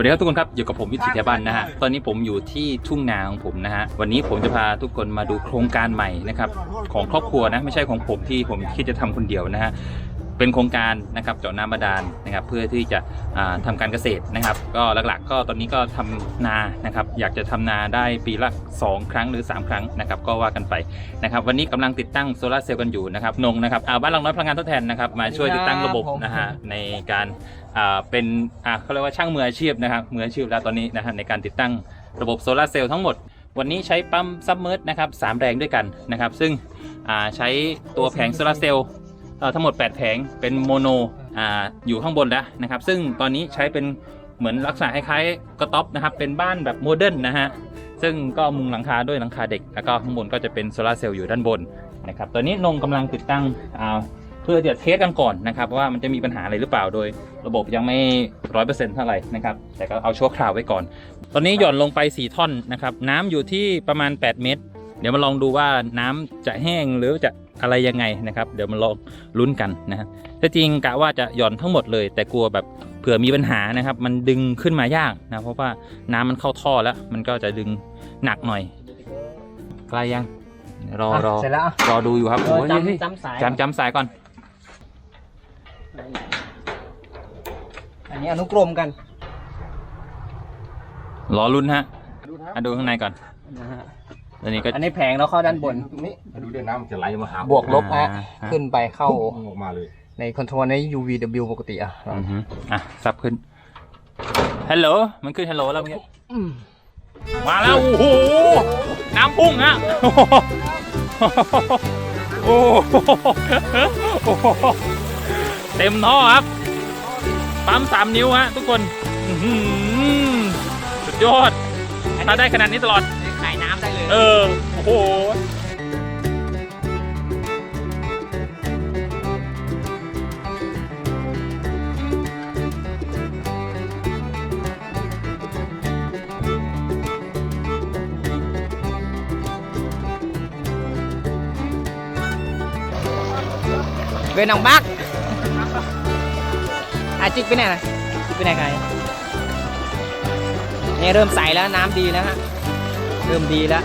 วัสดีครับทุกคนครับอยู่กับผมวิถีไทยบ้านนะฮะตอนนี้ผมอยู่ที่ทุ่งนาของผมนะฮะวันนี้ผมจะพาทุกคนมาดูโครงการใหม่นะครับของครอบครัวนะไม่ใช่ของผมที่ผมคิดจะทำคนเดียวนะฮะเป็นโครงการนะครับเจาะน้ำบาดาลนะครับ เพื่อที่จะอ่าทำการเกษตรนะครับ ก็หลักๆ ก็ตอนนี้ก็ทำนานะครับ อยากจะทำนาได้ปีละ 2 ครั้งหรือ 3 ครั้งนะครับ ก็ว่ากันไปนะครับ วันนี้กำลังติดตั้งโซลาร์เซลล์กันอยู่นะครับนงนะครับอ่าบ้านหลังน้อยพลังงานทดแทนนะครับมาช่วยติดตั้งระบบนะฮะในการอ่า เป็นอ่าเขาเรียกว่าช่างมืออาชีพนะครับมืออาชีพแล้วตอนนี้นะฮะในการติดตั้งระบบโซลาร์เซลล์ทั้งหมด วันนี้ใช้ปั๊มซับเมอร์นะครับสามแรงด้วยกันนะครับ ซึ่งใช้ตัวแผงโซลาร์เซลล์ทั้งหมด 8 แผงเป็นโมโนออยู่ข้างบนแล้วนะครับ ซึ่งตอนนี้ใช้เป็นเหมือนลักษณะคล้ายๆกระต๊อบนะครับ เป็นบ้านแบบโมเดิร์นนะฮะซึ่งก็มุงหลังคาด้วยหลังคาเด็ก แล้วก็ข้างบนก็จะเป็นโซลาร์เซลล์อยู่ด้านบนนะครับตอนนี้นงกำลังติดตั้งอ พื่อจะเทสกันก่อนนะครับว่ามันจะมีปัญหาอะไรหรือเปล่าโดย ระบบยังไม่ร้อยเปอร์เซ็นต์เท่าไหร่นะครับแต่ก็เอาชั่วคราวไว้ก่อน ตอนนี้หย่อนลงไป4ท่อนนะครับน้ำอยู่ที่ประมาณ 8 เมตร เดี๋ยวมาลองดูว่าน้ำจะแห้งหรือจะอะไรยังไงนะครับ เดี๋ยวมาลองลุ้นกันนะฮะแต่จริงกะว่าจะหย่อนทั้งหมดเลย แต่กลัวแบบเผื่อมีปัญหานะครับ มันดึงขึ้นมายากนะเพราะว่าน้ำมันเข้าท่อแล้ว มันก็จะดึงหนักหน่อยใกล้ยังรอรอเสร็จแล้วอะรอดูอยู่ครับเออโอ้ยเฮ้ยจำจำสายจำจำสายก่อน อันนี้อนุกรมกันรอลุ้นฮะดูนะอะดูข้างในก่อนนะฮะตอนนี้ก็อันนี้แผงแล้วเข้าด้านบนตรงนี้มาดูด้วยน้ำมันจะไหลมาหาบวกลบฮะอ่าฮะขึ้นไปเข้าพุ่งออกมาเลย ในคอนโทรลใน UVW ปกติอะอือฮึอะซับขึ้นฮัลโหลมันขึ้นฮัลโหลแล้วเมื่อกี้อืมมาแล้วโอ้โหน้ำพุ่งฮะโอ้โหโอ้โห เต็มท่อครับ ปั๊มสามนิ้วฮะทุกคนอื้อหือสุดยอดถ้าได้ขนาดนี้ตลอดขายน้ำได้เลย เออ โอ้โหเวนองบัก อาจิกไปไหนนะจิกไปไหนไงเนี่ยเริ่มใสแล้วน้ำดีแล้วฮะเริ่มดีแล้ว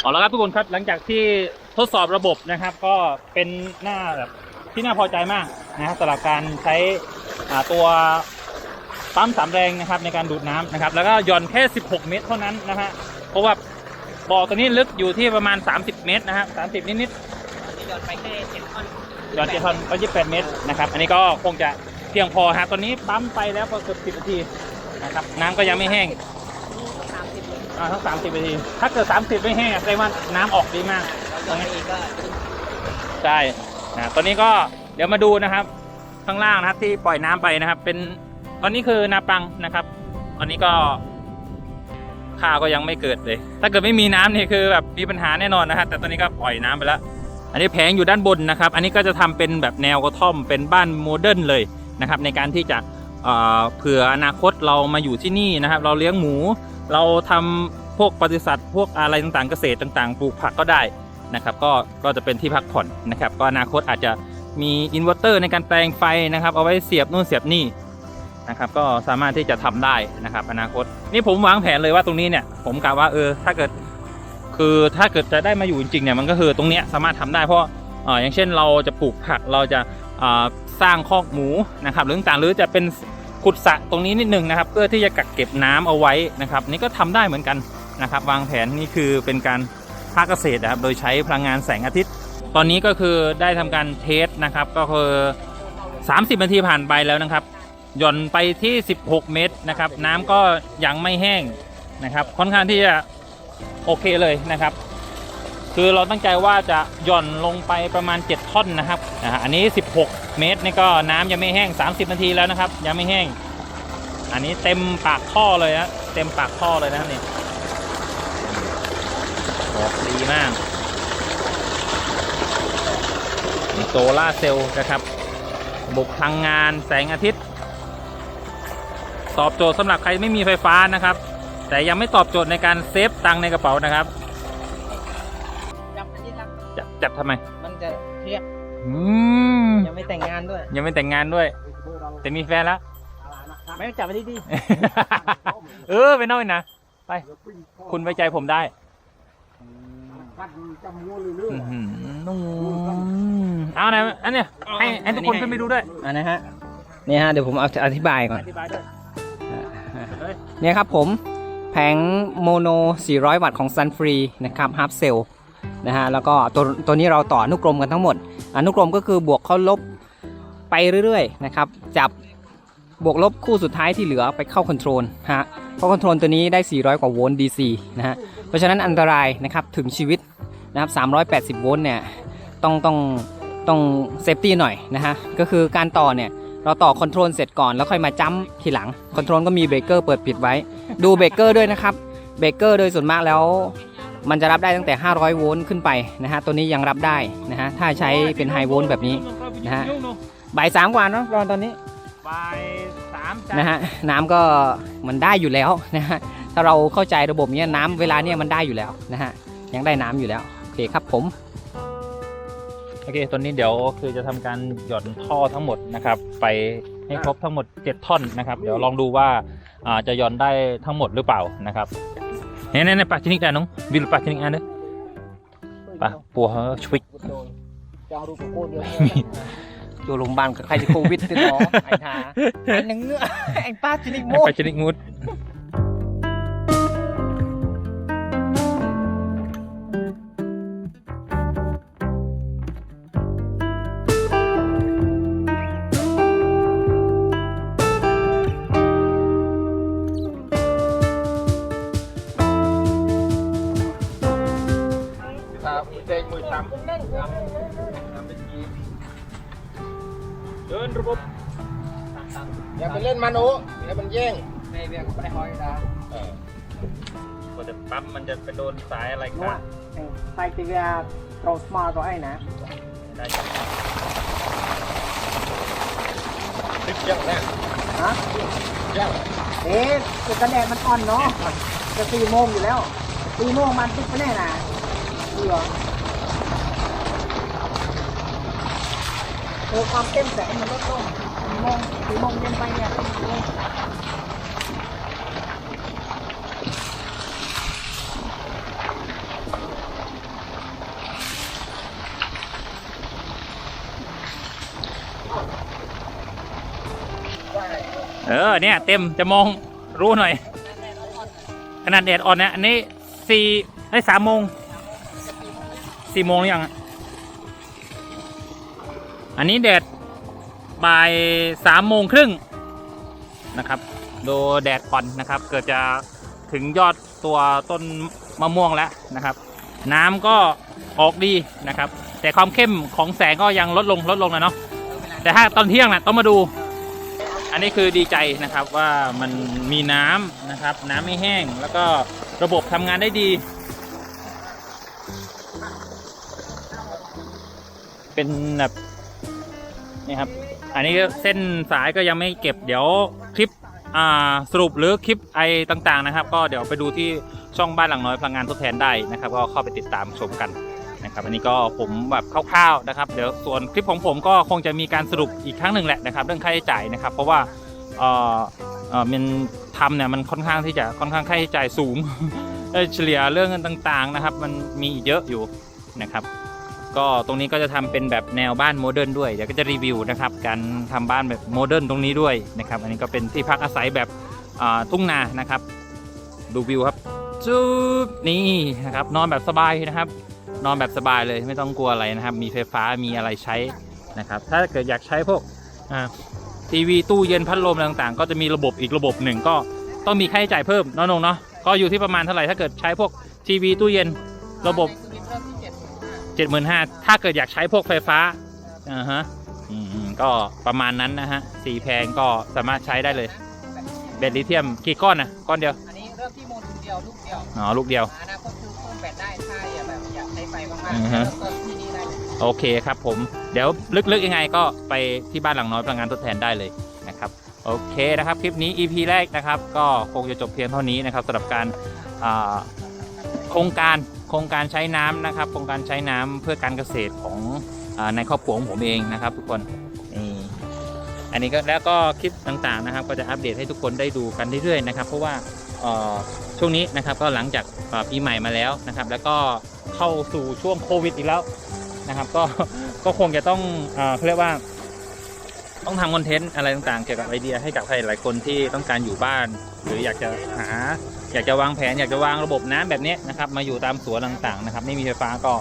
เอาละครับทุกคนครับหลังจากที่ทดสอบระบบนะครับ ก็เป็นหน้าแบบที่น่าพอใจมากนะครับสำหรับการใช้อ่าตัวปั๊มสามแรงนะครับในการดูดน้ำนะครับ แล้วก็หย่อนแค่ 16 เมตรเท่านั้นนะฮะเพราะว่าบ่อตัวนี้ลึกอยู่ที่ประมาณ 30 เมตรนะครับ30นิดหย่อนไปแค่เจ็ดท่อนๆ หย่อนเจ็ดทอนก็28เมตรนะครับ อันนี้ก็คงจะเพียงพอฮะตอนนี้ปั๊มไปแล้วก็เกือบ10นาทีนะครับ น้ำก็ยังไม่แห้งสามสิบอ่าทั้ง30นาที ถ้าเกิด30ไม่แห้งแสดงว่าน้ำออกดีมากหย่อนอีกก็ใช่นะตอนนี้ก็เดี๋ยวมาดูนะครับ ข้างล่างนะครับที่ปล่อยน้ำไปนะครับ เป็นตอนนี้คือนาปังนะครับ ตอนนี้ก็ข้าวก็ยังไม่เกิดเลย ถ้าเกิดไม่มีน้ำนี่คือแบบมีปัญหาแน่นอนนะครับแต่ตอนนี้ก็ปล่อยน้ำไปแล้ว อันนี้แผงอยู่ด้านบนนะครับ อันนี้ก็จะทำเป็นแบบแนวกระท่อมเป็นบ้านโมเดิร์นเลยนะครับในการที่จะเเผื่ออนาคตเรามาอยู่ที่นี่นะครับ เราเลี้ยงหมู เราทำพวกปศุสัตว์พวกอะไรต่างๆเกษตรต่างๆ ปลูกผักก็ได้นะครับ ก็ก็จะเป็นที่พักผ่อนนะครับ ก็อนาคตอาจจะมีอินเวอร์เตอร์ในการแปลงไฟนะครับ เอาไว้เสียบนู่นเสียบนี่นะครับ ก็สามารถที่จะทำได้นะครับ อนาคตนี่ผมวางแผนเลยว่าตรงนี้เนี่ย ผมกะว่าเออถ้าเกิด คือถ้าเกิดจะได้มาอยู่จริงๆเนี่ยมันก็คือตรงเนี้ยสามารถทำได้เพราะอ่ออย่างเช่นเราจะปลูกผักเราจะสร้างคอกหมูนะครับหรือต่างหรือจะเป็นขุดสระตรงนี้นิดนึงนะครับ เพื่อที่จะกักเก็บน้ำเอาไว้นะครับ นี่ก็ทำได้เหมือนกันนะครับ วางแผนนี่คือเป็นการภาคเกษตรนะครับ โดยใช้พลังงานแสงอาทิตย์ ตอนนี้ก็คือได้ทำการเทสนะครับ ก็คือ 30นาทีผ่านไปแล้วนะครับหย่อนไปที่ 16 เมตรนะครับ น้ำก็ยังไม่แห้งนะครับ ค่อนข้างที่จะ โอเคเลยนะครับ คือเราตั้งใจว่าจะหย่อนลงไปประมาณ 7 ท่อนนะครับอันนี้ 16 เมตรนี่ก็น้ำยังไม่แห้ง 30 นาทีแล้วนะครับ ยังไม่แห้ง อันนี้เต็มปากท่อเลยนะเต็มปากท่อเลยนะครับนี่บอกดีมากโซล่าเซลล์นะครับระบบพลังงานแสงอาทิตย์ ตอบโจทย์สำหรับใครไม่มีไฟฟ้านะครับ แต่ยังไม่ตอบโจทย์ในการเซฟตังค์ในกระเป๋านะครับจับอันนี้ครับจับจับทำไม มันจะเรียกอืม ยังไม่แต่งงานด้วยยังไม่แต่งงานด้วย แต่มีแฟนแล้วเอาละนะไม่ต้องจับไปที่ดีเออไปน้อยนะ ไป คุณไว้ใจผมได้กัดจำงัวเรื่อยอื้อหือนุ่มเอาไหนอันเนี้ยให้ให้ทุกคนขึ้นไปดูด้วยอ่านะฮะนี่ฮะเดี๋ยวผมเอาอธิบายก่อนอธิบายด้วย เนี่ยครับผมแผงโมโน 400 วัตต์ของ Sun Free นะครับ Half Cell นะฮะแล้วก็ตัวตัวนี้เราต่ออนุกรมกันทั้งหมด อนุกรมก็คือบวกเข้าลบไปเรื่อยๆนะครับจับบวกลบคู่สุดท้ายที่เหลือไปเข้าคอนโทรลฮะเพราะคอนโทรลตัวนี้ได้ 400 กว่าโวลต์ DC นะฮะเพราะฉะนั้นอันตรายนะครับถึงชีวิตนะครับ380 โวลต์เนี่ยต้องต้องต้องเซฟตี้หน่อยนะฮะก็คือการต่อเนี่ย เราต่อคอนโทรลเสร็จก่อนแล้วค่อยมาจัมป์ทีหลังคอนโทรลก็มีเบรกเกอร์เปิดปิดไว้ ดูเบรกเกอร์ด้วยนะครับเบรกเกอร์โดยส่วนมากแล้ว มันจะรับได้ตั้งแต่ 500 โวลต์ขึ้นไปนะฮะตัวนี้ยังรับได้นะฮะถ้าใช้เป็นไฮโวลต์แบบนี้นะฮะบ่ายสามกว่าเนาะรอนตอนนี้บ่ายสามจ้นะฮะน้ำก็มันได้อยู่แล้วนะฮะถ้าเราเข้าใจระบบเนี้ยน้ำเวลาเนี้ยมันได้อยู่แล้วนะฮะยังได้น้ำอยู่แล้วโอเคครับผม โอเคตอนนี้เดี๋ยวคือจะทำการหย่อนท่อทั้งหมดนะครับ ไปให้ครบทั้งหมด 7 ท่อนนะครับ เดี๋ยวลองดูว่าอ่าจะหย่อนได้ทั้งหมดหรือเปล่านะครับเนี่ยเนี่ยเนี่ยปากชินิกได้น้องวิลปากชินิกอันเด้อปะปัวเฮอชวิกอยู่โรงพยาบาลกับใครจะโควิดติดหมอไอ้ห่าไอ้หนึ่งไอ้ป้าจินิโมปากชินิกมูด ระบบอย่าไปเล่นมันโอ้อย่ามันแย่งไม่เวียงไม่ได้คอยดาก็จะปั๊มมันจะไปโดนสายอะไรนวกัดนไซติเวียโตรสมาร์ก็ไอ้นะได้จ้ะติดแย่งแน่ฮะแย่งเอ๊ะจุดกระแดดมันอ่อนเนาะจะสี่โมงอยู่แล้วสี่โมงมันติดไปแน่น่ะเบื่อ ออความเข้มแสงมันลดลงสี่โมงสี่โมงเย็นไปเนี่ยเริ่มลงเออเนี่ยเต็มจะมองรู้หน่อย ขนาดแดดอ่อนเนี่ยอันนี้สี่ไอ้สามโมงสี่โมงหรือยังอะ อันนี้แดดบ่ายสามโมงครึ่งนะครับ ดูแดดอ่อนนะครับ เกิดจะถึงยอดตัวต้นมะม่วงแล้วนะครับ น้ำก็ออกดีนะครับ แต่ความเข้มของแสงก็ยังลดลงลดลงนะเนาะแต่ถ้าตอนเที่ยงน่ะต้องมาดู อันนี้คือดีใจนะครับว่ามันมีน้ำนะครับ น้ำไม่แห้งแล้วก็ระบบทำงานได้ดี เป็นแบบ นี่ครับ อันนี้เส้นสายก็ยังไม่เก็บเดี๋ยวคลิปสรุปหรือคลิปไอต่างๆนะครับ ก็เดี๋ยวไปดูที่ช่องบ้านหลังน้อยพลังงานทดแทนได้นะครับ ก็เข้าไปติดตามชมกันนะครับ อันนี้ก็ผมแบบคร่าวๆนะครับ เดี๋ยวส่วนคลิปของผมก็คงจะมีการสรุปอีกครั้งหนึ่งแหละนะครับ เรื่องค่าใช้จ่ายนะครับ เพราะว่าเออเออมันทำเนี่ยมันค่อนข้างที่จะค่อนข้างค่าใช้จ่ายสูงเฉลี่ยเรื่องเงินต่างๆนะครับ มันมีเยอะอยู่นะครับ ก็ตรงนี้ก็จะทำเป็นแบบแนวบ้านโมเดิร์นด้วยเดี๋ยวก็จะรีวิวนะครับการทำบ้านแบบโมเดิร์นตรงนี้ด้วยนะครับอันนี้ก็เป็นที่พักอาศัยแบบทุ่งนานะครับ ดูวิวครับจุ๊บนี่นะครับนอนแบบสบายนะครับ นอนแบบสบายเลยไม่ต้องกลัวอะไรนะครับ มีไฟฟ้ามีอะไรใช้นะครับ ถ้าเกิดอยากใช้พวกทีวีตู้เย็นพัดลมต่างๆ ก็จะมีระบบอีกระบบหนึ่งก็ต้องมีค่าใช้จ่ายเพิ่มน้องนงเนาะก็อยู่ที่ประมาณเท่าไหร่ถ้าเกิดใช้พวกทีวีตู้เย็นระบบ เจ็ดหมื่นห้าถ้าเกิดอยากใช้พวกไฟฟ้าอ่าฮะอืมๆก็ประมาณนั้นนะฮะสีแพงก็สามารถใช้ได้เลยแบตลิเธียมกี่ก้อนนะก้อนเดียวอันนี้เริ่มที่โมดูลเดียวลูกเดียวอ๋อลูกเดียวอนาคตคือเพิ่มแบตได้ถ้าอย่าแบบอยากใช้ไฟมากอือๆฮะเริ่มต้นที่นี่ได้เลยโอเคครับผมเดี๋ยวลึกๆยังไงก็ไปที่บ้านหลังน้อยพลังงานทดแทนได้เลยนะครับโอเคนะครับคลิปนี้ EP แรกนะครับ ก็คงจะจบเพียงเท่านี้นะครับสำหรับการอ่าโครงการ โครงการใช้น้ำนะครับ โครงการใช้น้ำเพื่อการเกษตรของอในครอบครัวของผมเองนะครับ ทุกคนนี่อันนี้ก็แล้วก็คลิปต่างๆนะครับ ก็จะอัปเดตให้ทุกคนได้ดูกันเรื่อยๆนะครับ เพราะว่าช่วงนี้นะครับก็หลังจากปีใหม่มาแล้วนะครับ แล้วก็เข้าสู่ช่วงโควิดอีกแล้วนะครับ ก็ก็คงจะต้องเขาเรียกว่า ต้องทำคอนเทนต์อะไรต่างๆ เกี่ยวกับไอเดียให้กับใครหลายคนที่ต้องการอยู่บ้าน หรืออยากจะหา อยากจะวางแผน อยากจะวางระบบน้ำแบบนี้นะครับ มาอยู่ตามสวนต่างๆนะครับ ไม่มีไฟฟ้าก็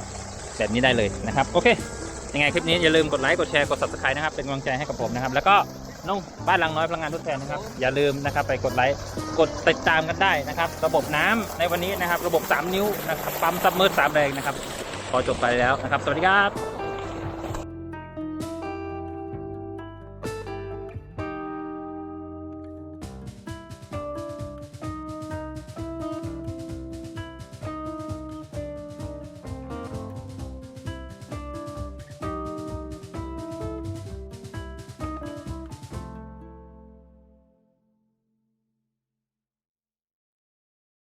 แบบนี้ได้เลยนะครับ โอเค ยังไงคลิปนี้อย่าลืมกดไลค์ กดแชร์ กด subscribe นะครับ เป็นกำลังใจให้กับผมนะครับ แล้วก็น้องบ้านหลังน้อยพลังงานทดแทนนะครับ อย่าลืมนะครับไปกดไลค์ กดติดตามกันได้นะครับ ระบบน้ำในวันนี้นะครับ ระบบ 3 นิ้วนะครับ ปั๊มซับเมอร์สามแรงนะครับ พอจบไปแล้วนะครับ สวัสดีครับ